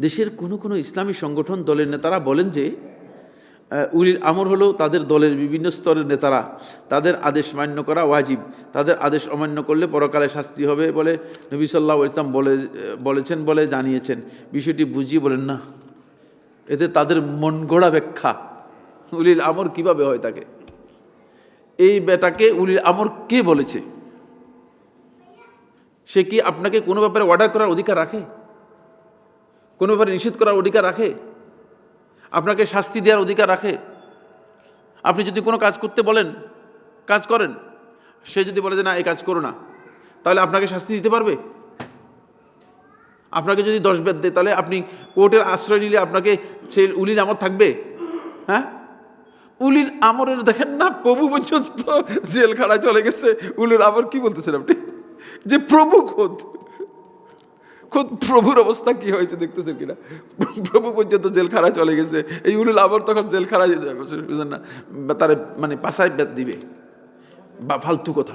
দেশের কোনো কোনো ইসলামী সংগঠন দলের নেতারা বলেন যে উলিল আমর হলো তাদের দলের বিভিন্ন স্তরের নেতারা। তাদের আদেশ মান্য করা ওয়াজিব। তাদের আদেশ অমান্য করলে পরকালে শাস্তি হবে বলে নবী সাল্লাহ ইসলাম বলে, বলেছেন বলে জানিয়েছেন। বিষয়টি বুঝিয়ে বলেন না। এতে তাদের মন গড়া ব্যাখ্যা। উলিল আমর কীভাবে হয় তাকে? এই বেটাকে উলিল আমর কে বলেছে? সে কি আপনাকে কোনো ব্যাপারে অর্ডার করার অধিকার রাখে? কোনো ব্যাপারে নিষেধ করার অধিকার রাখে? আপনাকে শাস্তি দেওয়ার অধিকার রাখে? আপনি যদি কোনো কাজ করতে বলেন, কাজ করেন, সে যদি বলে যে না, এই কাজ করো না, তাহলে আপনাকে শাস্তি দিতে পারবে? আপনাকে যদি দশ বেদ দেয়, তাহলে আপনি কোর্টের আশ্রয় নিলে আপনাকে সে উলিল আমর থাকবে? হ্যাঁ? উলিল আমরের দেখেন না, প্রভু পর্যন্ত জেলখানায় চলে গেছে। উলিল আমর কি বলতেছেন আপনি? যে প্রভু খোদ। খোদ প্রভুর অবস্থা কি হয়েছে দেখতেছেন কিনা? প্রভু পর্যন্ত জেলখানায় চলে গেছে। এই উলুল আমর তখন জেলখানায় বুঝলেন না? তার মানে পাশায় দিবে। বা ফালতু কথা।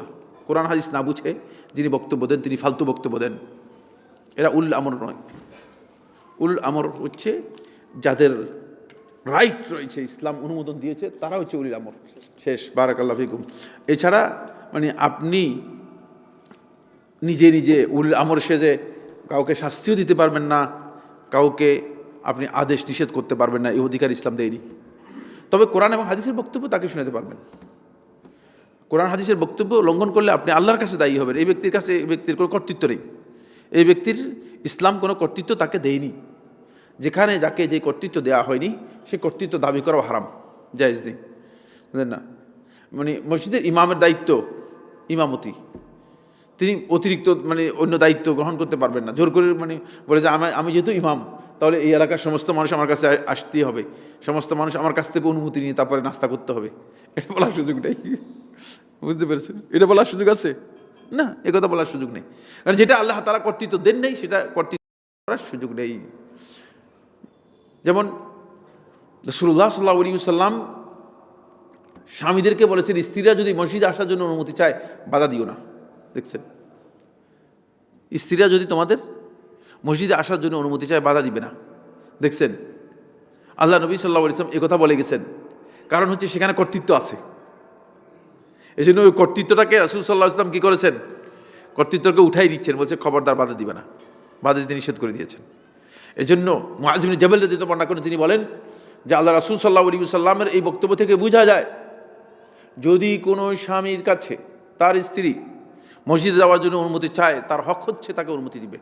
কোরআন হাদিস না বুঝে যিনি বক্তব্য দেন, তিনি ফালতু বক্তব্য দেন। এরা উল আমর নয়। উল আমর হচ্ছে যাদের রাইট রয়েছে, ইসলাম অনুমোদন দিয়েছে, তারা হচ্ছে উলিল আমর। শেষ। বারাকাল্লা ফিকুম। এছাড়া মানে আপনি নিজে নিজে উল আমর সেজে কাউকে শাস্তিও দিতে পারবেন না, কাউকে আপনি আদেশ নিষেধ করতে পারবেন না, এই অধিকার ইসলাম দেয়নি। তবে কোরআন এবং হাদিসের বক্তব্য তাকে শোনাতে পারবেন। কোরআন, হাদিসের বক্তব্য লঙ্ঘন করলে আপনি আল্লাহর কাছে দায়ী হবেন, এই ব্যক্তির কাছে, এই ব্যক্তির কোনো কর্তৃত্ব নেই। এই ব্যক্তির ইসলাম কোনো কর্তৃত্ব তাকে দেয়নি। যেখানে যাকে যে কর্তৃত্ব দেওয়া হয়নি, সে কর্তৃত্ব দাবি করাও হারাম, জায়েজ নেই। বুঝলেন না? মানে মসজিদের ইমামের দায়িত্ব ইমামতি। তিনি অতিরিক্ত মানে অন্য দায়িত্ব গ্রহণ করতে পারবেন না। জোর করে মানে বলে যে, আমি আমি যেহেতু ইমাম, তাহলে এই এলাকার সমস্ত মানুষ আমার কাছে আসতেই হবে। সমস্ত মানুষ আমার কাছ থেকে অনুমতি নিয়ে তারপরে নাস্তা করতে হবে। এটা বলার সুযোগ নেই। বুঝতে পেরেছেন? এটা বলার সুযোগ আছে? না কথা বলার সুযোগ নেই। কারণ যেটা আল্লাহ তালা কর্তৃত্ব দেন নেই, সেটা কর্তৃত্ব করার সুযোগ নেই। যেমন রসুল্লাহ সাল্লাহ আলী সাল্লাম স্বামীদেরকে বলেছেন, স্ত্রীরা যদি মসজিদে আসার জন্য অনুমতি চায়, বাধা দিও না। দেখছেন? স্ত্রীরা যদি তোমাদের মসজিদে আসার জন্য অনুমতি চায়, বাধা দিবে না। দেখছেন? আল্লাহ নবী সাল্লাহ ইসলাম কথা বলে গেছেন। কারণ হচ্ছে সেখানে কর্তৃত্ব আছে। এই জন্য ওই কর্তৃত্বটাকে রাসুল সাল্লাহ ইসলাম কী করেছেন? কর্তৃত্বকে উঠাই দিচ্ছেন, বলছে খবরদার বাধা দিবে না। বাধা দিতে নিষেধ করে দিয়েছেন। এই জন্য মহাজিম জবেল দিতে বর্ণনা করে তিনি বলেন যে আল্লাহ রাসুল সাল্লাহ আলী সাল্লামের এই বক্তব্য থেকে বোঝা যায়, যদি কোনো স্বামীর কাছে তার স্ত্রী মসজিদে যাওয়ার জন্য অনুমতি চায় তার হক হচ্ছে তাকে অনুমতি দিবে।